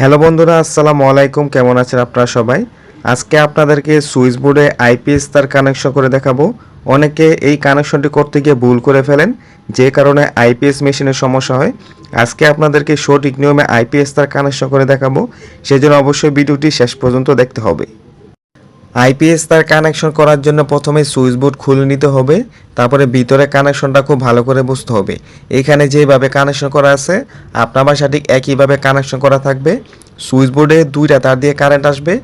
Hello বন্ধুরা, আসসালামু আলাইকুম। কেমন আছেন আপনারা সবাই? আজকে আপনাদেরকে সুইচ বোর্ডে আইপিএস তার কানেকশন করে দেখাবো। অনেকে এই কানেকশনটি করতে গিয়ে ভুল করে ফেলেন, যে কারণে আইপিএস মেশিনের সমস্যা হয়। আজকে আপনাদেরকে সঠিক নিয়মে আইপিএস তার কানেকশন করে দেখাবো। সেজন্য অবশ্যই ভিডিওটি শেষ পর্যন্ত দেখতে হবে। আইপিএস তার কানেকশন করার জন্য প্রথমে সুইচ বোর্ড খুলে নিতে হবে, তারপরে ভিতরে কানেকশনটা খুব ভালো করে বুঝতে হবে। এখানে যেভাবে কানেকশন করা আছে, আপনার বাসা একইভাবে কানেকশন করা থাকবে। সুইচ বোর্ডে দুইটা তার দিয়ে কারেন্ট আসবে,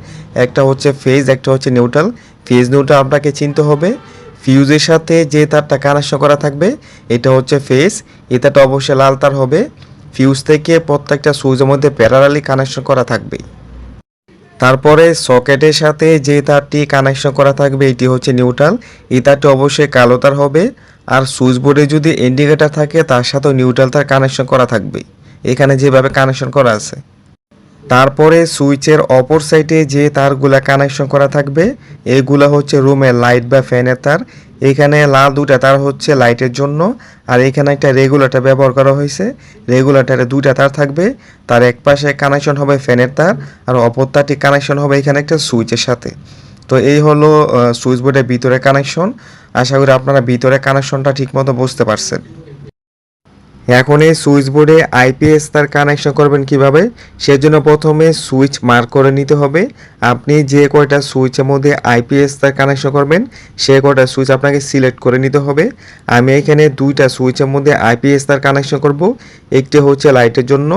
একটা হচ্ছে ফেজ একটা হচ্ছে নিউট্রাল ফেজ নিউট্রাল আপনাকে চিনতে হবে। ফিউজের সাথে যে তারটা কানেকশন করা থাকবে, এটা হচ্ছে ফেজ তারটা অবশ্যই লাল তার হবে। ফিউজ থেকে প্রত্যেকটা সুইচের মধ্যে প্যারালালি কানেকশন করা থাকবে তারপরে সকেটের সাথে যে তারটি কানেকশন করা থাকবে, এটি হচ্ছে নিউট্রাল এই তারটি অবশ্যই কালো তার হবে। আর সুইচ বোর্ডে যদি ইন্ডিকেটার থাকে, তার সাথেও নিউট্রাল তার কানেকশন করা থাকবে। এখানে যেভাবে কানেকশন করা আছে। তারপরে সুইচের অপর সাইডে যে তারগুলা কানেকশন করা থাকবে, এগুলা হচ্ছে রুমের লাইট বা ফ্যানের তার। এখানে লাল দুটা তার হচ্ছে লাইটের জন্য, আর এখানে একটা রেগুলেটর ব্যবহার করা হয়েছে। রেগুলেটরে দুইটা তার থাকবে, তার এক পাশে কানেকশন হবে ফ্যানের তার, আর অপর তারটি কানেকশন হবে এখানে একটা সুইচের সাথে। তো এই হলো সুইচ বোর্ডের ভিতরে কানেকশন আশা করি আপনারা ভিতরে কানেকশনটা ঠিকমতো বুঝতে পারছেন। এখন এই সুইচ বোর্ডে আইপিএস তার কানেকশন করবেন কীভাবে, সেজন্য প্রথমে সুইচ মার্ক করে নিতে হবে। আপনি যে কয়টা সুইচের মধ্যে আইপিএস তার কানেকশন করবেন, সে কয়টা সুইচ আপনাকে সিলেক্ট করে নিতে হবে। আমি এখানে দুইটা সুইচের মধ্যে আইপিএস তার কানেকশন করব, একটি হচ্ছে লাইটের জন্য,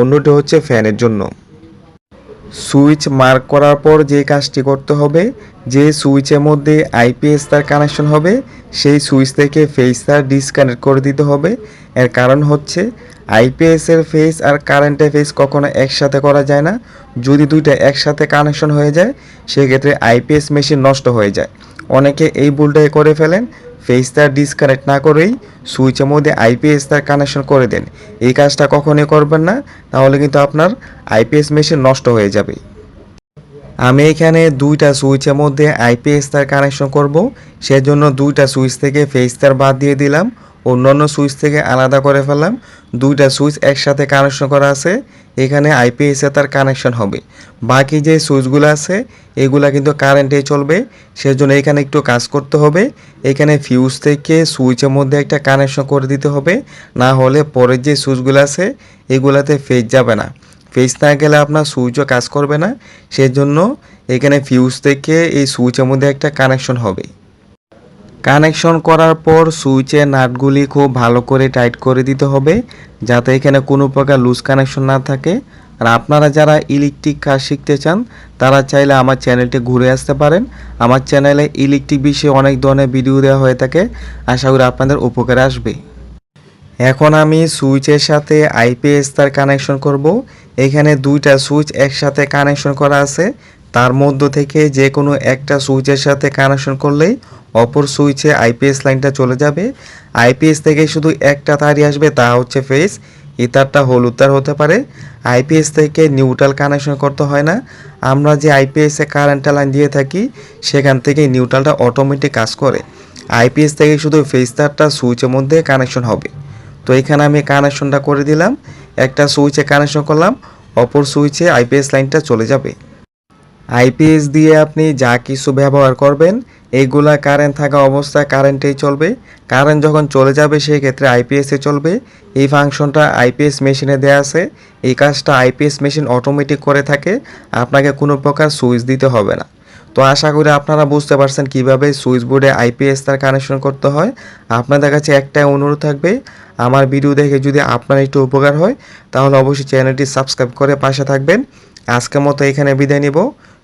অন্যটি হচ্ছে ফ্যানের জন্য। সুইচ মার্ক করার পর যে কাজটি করতে হবে, যে সুইচের মধ্যে আইপিএস তার কানেকশন হবে, সেই সুইচ থেকে ফেস তার ডিসকানেক্ট করে দিতে হবে। এর কারণ হচ্ছে, আইপিএস এর ফেস আর কারেন্টের ফেস কখনো একসাথে করা যায় না। যদি দুইটা একসাথে কানেকশন হয়ে যায়, সেক্ষেত্রে আইপিএস মেশিন নষ্ট হয়ে যায়। অনেকে এই ভুলটাই করে ফেলেন। ফেস তার ডিসকানেক্ট না করেই সুইচের মধ্যে আইপিএস তার কানেকশন করে দেন। এই কাজটা কখনোই করবেন না, তাহলে কিন্তু আপনার আইপিএস মেশিন নষ্ট হয়ে যাবে। আমি এখানে দুইটা সুইচের মধ্যে আইপিএস তার কানেকশন করব, সেজন্য দুইটা সুইচ থেকে ফেস তার বাদ দিয়ে দিলাম। অন্যান্য সুইচ থেকে আলাদা করে ফেললাম। দুইটা সুইচ একসাথে কানেকশন করা আছে। এখানে আইপিএস তার কানেকশন হবে। বাকি যে সুইচগুলো আছে, এগুলা কিন্তু কারেন্টে চলবে। সেজন্য এখানে একটু কাজ করতে হবে। এখানে ফিউজ থেকে সুইচের মধ্যে একটা কানেকশন করে দিতে হবে। না হলে পরের যে সুইচগুলো আছে, এগুলাতে ফেজ যাবে না। ফেজ না গেলে আপনার সুইচও কাজ করবে না। সেজন্য এখানে ফিউজ থেকে এই সুইচের মধ্যে একটা কানেকশন হবে। কানেকশন করার পর সুইচের নাটগুলি খুব ভালো করে টাইট করে দিতে হবে, যাতে এখানে কোনো প্রকার লুজ কানেকশন না থাকে। আর আপনারা যারা ইলেকট্রিক কাজ শিখতে চান, তারা চাইলে আমার চ্যানেলটি ঘুরে আসতে পারেন। আমার চ্যানেলে ইলেকট্রিক বিষয়ে অনেক ধরনের ভিডিও দেওয়া হয়ে থাকে। আশা করি আপনাদের উপকারে আসবে। এখন আমি সুইচের সাথে আইপিএস তার কানেকশন করব। এখানে দুইটা সুইচ একসাথে কানেকশন করা আছে। তার মধ্য থেকে যে কোনো একটা সুইচের সাথে কানেকশন করলেই অপর সুইচে আইপিএস লাইনটা চলে যাবে। আইপিএস থেকে শুধু একটা তারই আসবে, তা হচ্ছে ফেস এই তারটা হলুদ তার হতে পারে। আইপিএস থেকে নিউট্রাল কানেকশন করতে হয় না। আমরা যে আইপিএসে কারেন্টটা লাইন দিয়ে থাকি, সেখান থেকে নিউট্রালটা অটোমেটিক কাজ করে। আইপিএস থেকে শুধু ফেস তারটা সুইচের মধ্যে কানেকশন হবে। তো এখানে আমি কানেকশনটা করে দিলাম। একটা সুইচে কানেকশন করলাম, অপর সুইচে আইপিএস লাইনটা চলে যাবে। আইপিএস দিয়ে আপনি যা কিছু ব্যবহার করবেন এইগুলা কারেন্ট থাকা অবস্থায় কারেন্টেই চলবে। কারেন্ট যখন চলে যাবে সেই ক্ষেত্রে আইপিএসে চলবে। এই ফাংশনটা আইপিএস মেশিনে দেওয়া আছে। এই কাজটা আইপিএস মেশিন অটোমেটিক করে থাকে। আপনাকে কোনো প্রকার সুইচ দিতে হবে না। তো আশা করি আপনারা বুঝতে পারছেন কীভাবে সুইচ বোর্ডে আইপিএস তার কানেকশন করতে হয়। আপনাদের কাছে একটাই অনুরোধ থাকবে, আমার ভিডিও দেখে যদি আপনার একটু উপকার হয়, তাহলে অবশ্যই চ্যানেলটি সাবস্ক্রাইব করে পাশে থাকবেন। আজকের মতো এখানে বিদায় নিব।